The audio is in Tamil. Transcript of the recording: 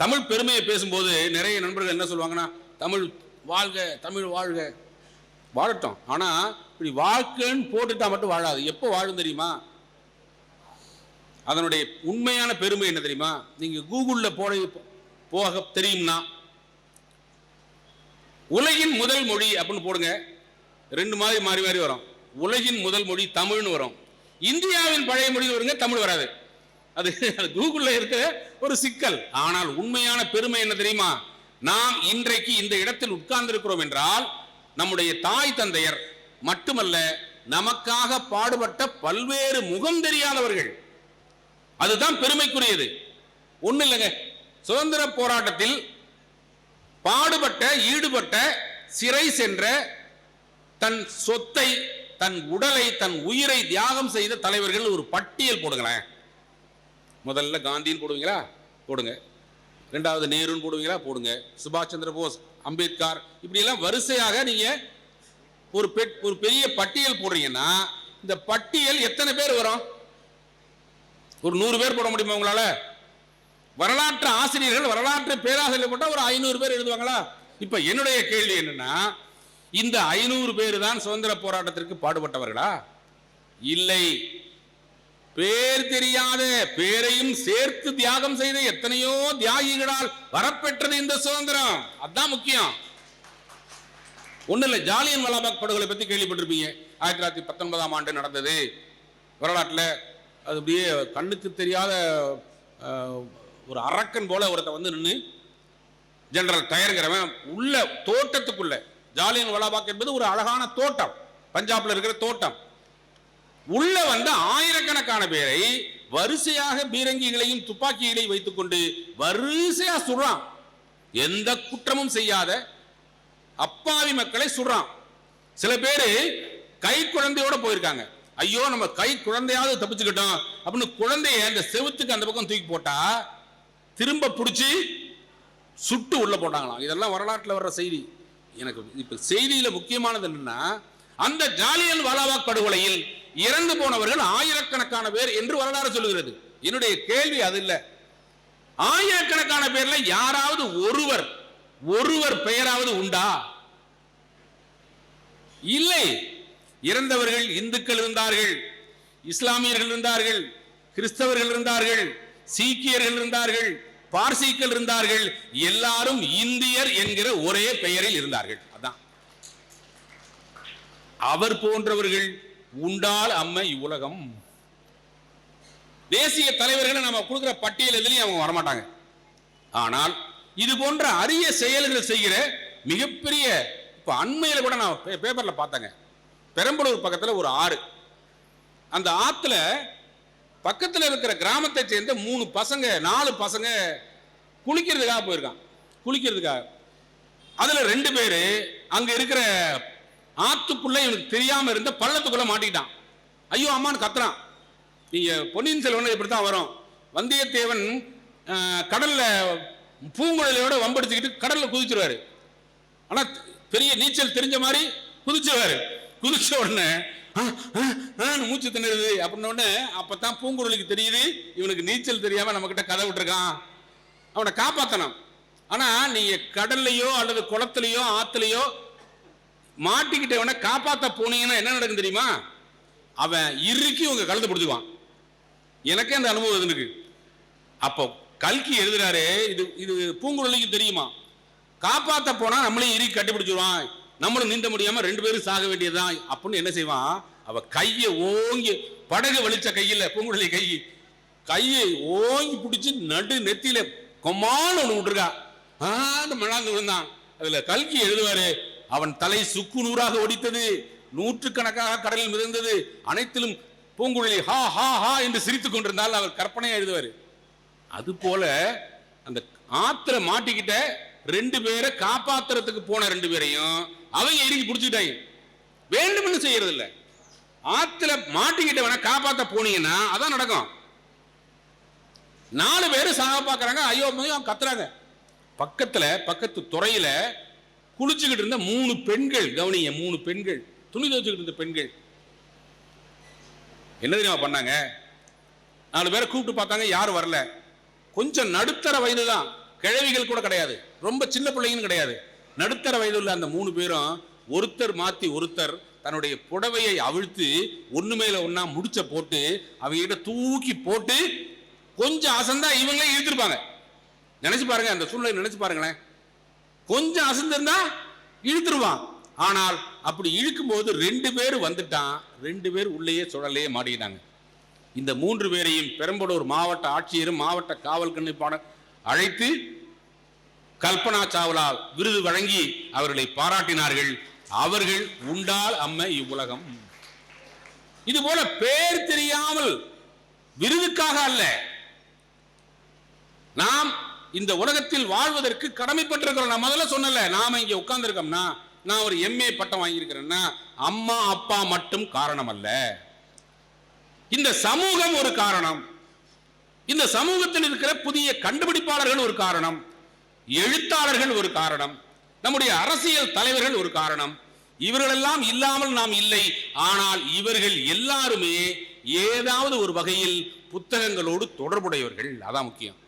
தமிழ் பெருமையை பேசும்போது நிறைய நண்பர்கள் என்ன சொல்லுவாங்கன்னா தமிழ் வாழ்க தமிழ் வாழ்க. வாழட்டும். ஆனா இப்படி வாழ்க்கைன்னு போட்டுட்டா மட்டும் வாழாது. எப்போ வாழும் தெரியுமா? அதனுடைய உண்மையான பெருமை என்ன தெரியுமா? நீங்க கூகுளில் போட போக தெரியும்னா உலகின் முதல் மொழி அப்படின்னு போடுங்க. ரெண்டு மாதிரி மாறி மாறி வரும். உலகின் முதல் மொழி தமிழ்னு வரும். இந்தியாவின் பழைய மொழி வருங்க தமிழ் வராது. அது அது கூகுள்ல இருக்கிற ஒரு சிக்கல். ஆனால் உண்மையான பெருமை என்ன தெரியுமா? நாம் இன்றைக்கு இந்த இடத்தில் உட்கார்ந்திருக்கிறோம் என்றால் நம்முடைய தாய் தந்தையர் மட்டுமல்ல நமக்காக பாடுபட்ட பல்வேறு முகம் தெரியாதவர்கள். அதுதான் பெருமைக்குரியது. ஒண்ணு இல்லைங்க. சுதந்திர போராட்டத்தில் பாடுபட்ட ஈடுபட்ட சிறை சென்ற தன் சொத்தை தன் உடலை தன் உயிரை தியாகம் செய்த தலைவர்கள் ஒரு பட்டியல் போடுங்களேன். முதல்ல காந்தின்னு போடுவீங்களா? போடுங்க. ரெண்டாவது நேருன்னு போடுவீங்களா? போடுங்க. சுபாஷ் சந்திர போஸ் அம்பேத்கர் இப்படி எல்லாம் வரிசையாக நீங்க ஒரு பெட் ஒரு பெரிய பட்டியல் போடுறீங்கன்னா இந்த பட்டியல் எத்தனை பேர் வரும்? ஒரு நூறு பேர் போட முடியுமா உங்களால? வரலாற்று ஆசிரியர்கள் வரலாற்று பேராசிரியர் போட்டால் ஒரு ஐநூறு பேர் எழுதுவாங்களா? இப்ப என்னுடைய கேள்வி என்னன்னா இந்த ஐநூறு பேர் தான் சுதந்திர போராட்டத்திற்கு பாடுபட்டவர்களா? இல்லை. பேர் தெரியாத பேரையும் சேர்த்து தியாகம் செய்த எத்தனையோ தியாகிகளால் வரப்பெற்றது இந்த சுதந்திரம். அதான் முக்கியம். ஒண்ணு இல்ல ஜாலியன் வலாபாக் படுகொலை பத்தி கேள்விப்பட்டிருப்பீங்க. ஆயிரத்தி தொள்ளாயிரத்தி பத்தொன்பதாம் ஆண்டு நடந்தது. வரலாற்றுல அது அப்படியே கண்ணுக்கு தெரியாத ஒரு அரக்கன் போல ஒருத்தன் வந்து நின்று ஜெனரல் டயருங்கிறவன் உள்ள தோட்டத்துக்குள்ள ஜாலியன் வலாபாக் என்பது ஒரு அழகான தோட்டம். பஞ்சாப்ல இருக்கிற தோட்டம். உள்ள வந்த ஆயிரக்கணக்கான பேரை வரிசையாக பீரங்கிகளையும் துப்பாக்கிகளையும் வைத்துக்கொண்டு வரிசையா சுடுறான். எந்த குற்றமும் செய்யாத அப்பாவி மக்களை சுடுறான். சில பேரு கை குழந்தையோட போயிருக்காங்க. ஐயோ நம்ம கை குழந்தையாவது தப்பிச்சுக்கிட்டோம் அப்படின்னு குழந்தைய அந்த செவுத்துக்கு அந்த பக்கம் தூக்கி போட்டா திரும்ப பிடிச்சி சுட்டு உள்ள போட்டாங்களாம். இதெல்லாம் வரலாற்றில் வர்ற செய்தி. எனக்கு இப்ப செய்தியில முக்கியமானது என்னன்னா அந்த ஜாலியன் வாலாபாக் படுகொலையில் இறந்து போனவர்கள் ஆயிரக்கணக்கான பேர் என்று வரலாறு சொல்லுகிறது. என்னுடைய கேள்வி அது இல்ல. ஆயிரக்கணக்கான பேர்ல யாராவது ஒருவர் ஒருவர் பெயராவது உண்டா? இல்லை. இறந்தவர்கள் இந்துக்கள் இருந்தார்கள் இஸ்லாமியர்கள் இருந்தார்கள் கிறிஸ்தவர்கள் இருந்தார்கள் சீக்கியர்கள் இருந்தார்கள் பார்சிக்கள் இருந்தார்கள் எல்லாரும் இந்தியர் என்கிற ஒரே பெயரில் இருந்தார்கள். அதான். அவர் போன்றவர்கள் உண்டால் அம்மை உலகம் தேசிய தலைவர்களை நம்ம கொடுக்குற பட்டியல் எதுலையும் அவங்க வரமாட்டாங்க. ஆனால் இது போன்ற அரிய செயல்களை செய்கிற மிகப்பெரிய இப்ப அண்மையில கூட நான் பே- பேப்பர்ல பார்த்தேங்க. பெரம்பலூர் பக்கத்துல ஒரு ஆறு. அந்த ஆத்துல பக்கத்துல இருக்கிற கிராமத்தை சேர்ந்த மூணு பசங்க நாலு பசங்க குளிக்கிறதுக்காக போயிருக்கான் குளிக்கிறதுக்காக. அதுல ரெண்டு பேரு அங்க இருக்கிற ஆத்துக்குள்ள இவனுக்கு தெரியாம இருந்த பள்ளத்துக்குள்ள மாட்டிக்கிட்டான். ஐயோ அம்மான்னு கத்துறான். நீங்க பொன்னியின் செல்வன் இப்படித்தான் வரும். வந்தியத்தேவன் கடல்ல பூங்குழலியோட வம்படிச்சுக்கிட்டு கடல்ல குதிச்சிருவாரு. ஆனா பெரிய நீச்சல் தெரிஞ்ச மாதிரி குதிச்சிருவாரு. குதிச்ச உடனே மூச்சு திணறுது அப்படின்ன உடனே அப்பதான் பூங்குழலிக்கு தெரியுது இவனுக்கு நீச்சல் தெரியாம நம்ம கிட்ட கதை விட்டுருக்கான். அவனை காப்பாத்தணும். ஆனா நீங்க கடல்லையோ அல்லது குளத்திலையோ ஆத்துலையோ மாட்டிக்கிட்டவன காப்பாத்த போனீங்கன்னா என்ன நடக்கும் தெரியுமா? அவன் இறுக்கி உங்க கழுத்தை பிடிச்சிக்குவான். எனக்கே அந்த அனுபவம் இருக்கு அப்போ கல்கி எழுதுறாரு இது இது பூங்குழலிக்கு தெரியுமா? காப்பாத்த போனா நம்மளையும் இறுக்கி கட்டிப்பிடிச்சிருவான் நம்மளும் நீந்த முடியாம ரெண்டு பேரும் சாக வேண்டியதுதான். அப்படின்னு என்ன செய்வான்? அவ கையை ஓங்கி படகு வலிச்ச கையில பூங்குழலி கை கையை ஓங்கி பிடிச்சி நடு நெத்தியில கொம்மான்னு ஒன்று விட்டுருக்கா. ஆண்டு மழாந்து விழுந்தான் அதுல கல்கி எழுதுவாரு அவன் தலை சுக்கு நூறாக ஒடித்தது நூற்றுக்கணக்காக கடலில் மிதந்தது அனைத்திலும் பூங்குழலி ஹா ஹா ஹா என்று சிரித்துக் கொண்டிருந்தால் அவர் கற்பனையா எழுதுவார். அது போல அந்த ஆத்திர மாட்டிக்கிட்ட ரெண்டு பேரை காப்பாத்துறதுக்கு போன ரெண்டு பேரையும் அவங்க இறுக்கி பிடிச்சிட்டாங்க வேண்டும்னு செய்யறது இல்லை ஆத்துல வேணா காப்பாத்த போனீங்கன்னா அதான் நடக்கும். நாலு பேரும் சாக பார்க்கறாங்க ஐயோ ஐயோ கத்துறாங்க. பக்கத்துல பக்கத்து துறையில குளிச்சுக்கிட்டு இருந்த மூணு பெண்கள் கவனிங்க மூணு பெண்கள் துணி துவச்சுக்கிட்டு இருந்த பெண்கள். என்ன தெரியுமா பண்ணாங்க? நாலு பேரை கூப்பிட்டு பார்த்தாங்க யாரும் வரல. கொஞ்சம் நடுத்தர வயது தான். கிழவிகள் கூட கிடையாது. ரொம்ப சின்ன பிள்ளைங்கன்னு கிடையாது. நடுத்தர வயதுள்ள அந்த மூணு பேரும் ஒருத்தர் மாத்தி ஒருத்தர் தன்னுடைய புடவையை அவிழ்த்து ஒண்ணு மேல ஒன்னா முடிச்ச போட்டு அவங்க தூக்கி போட்டு கொஞ்சம் அசந்தா இவங்களே இழுத்துருப்பாங்க. நினைச்சு பாருங்க அந்த சூழ்நிலை நினைச்சு பாருங்களேன். கொஞ்சம் அசந்திருந்தா இழுத்துருவான். ஆனால் அப்படி இழுக்கும்போது ரெண்டு பேர் வந்துட்டான். ரெண்டு பேர் உள்ளேயே சுழலையே மாட்டிக்கிட்டாங்க. இந்த மூன்று பேரையும் பெரம்பலூர் மாவட்ட ஆட்சியரும் மாவட்ட காவல் கண்ணிப்பாளர் அழைத்து கல்பனா சாவ்லா விருது வழங்கி அவர்களை பாராட்டினார்கள். அவர்கள் உண்டால் அம்ம இவ்வுலகம். இது போல பேர் தெரியாமல் விருதுக்காக அல்ல. நாம் இந்த உலகத்தில் வாழ்வதற்கு கடமைப்பட்டிருக்கிறோம். நான் முதல்ல சொன்னல நாம இங்க உட்கார்ந்துருக்கோம்னா நான் ஒரு எம்ஏ பட்டம் வாங்கியிருக்கிறேன்னா அம்மா அப்பா மட்டும் காரணம் அல்ல இந்த சமூகம் ஒரு காரணம். இந்த சமூகத்தில் இருக்கிற புதிய கண்டுபிடிப்பாளர்கள் ஒரு காரணம். எழுத்தாளர்கள் ஒரு காரணம். நம்முடைய அரசியல் தலைவர்கள் ஒரு காரணம். இவர்களெல்லாம் இல்லாமல் நாம் இல்லை. ஆனால் இவர்கள் எல்லாருமே ஏதாவது ஒரு வகையில் புத்தகங்களோடு தொடர்புடையவர்கள். அதான் முக்கியம்.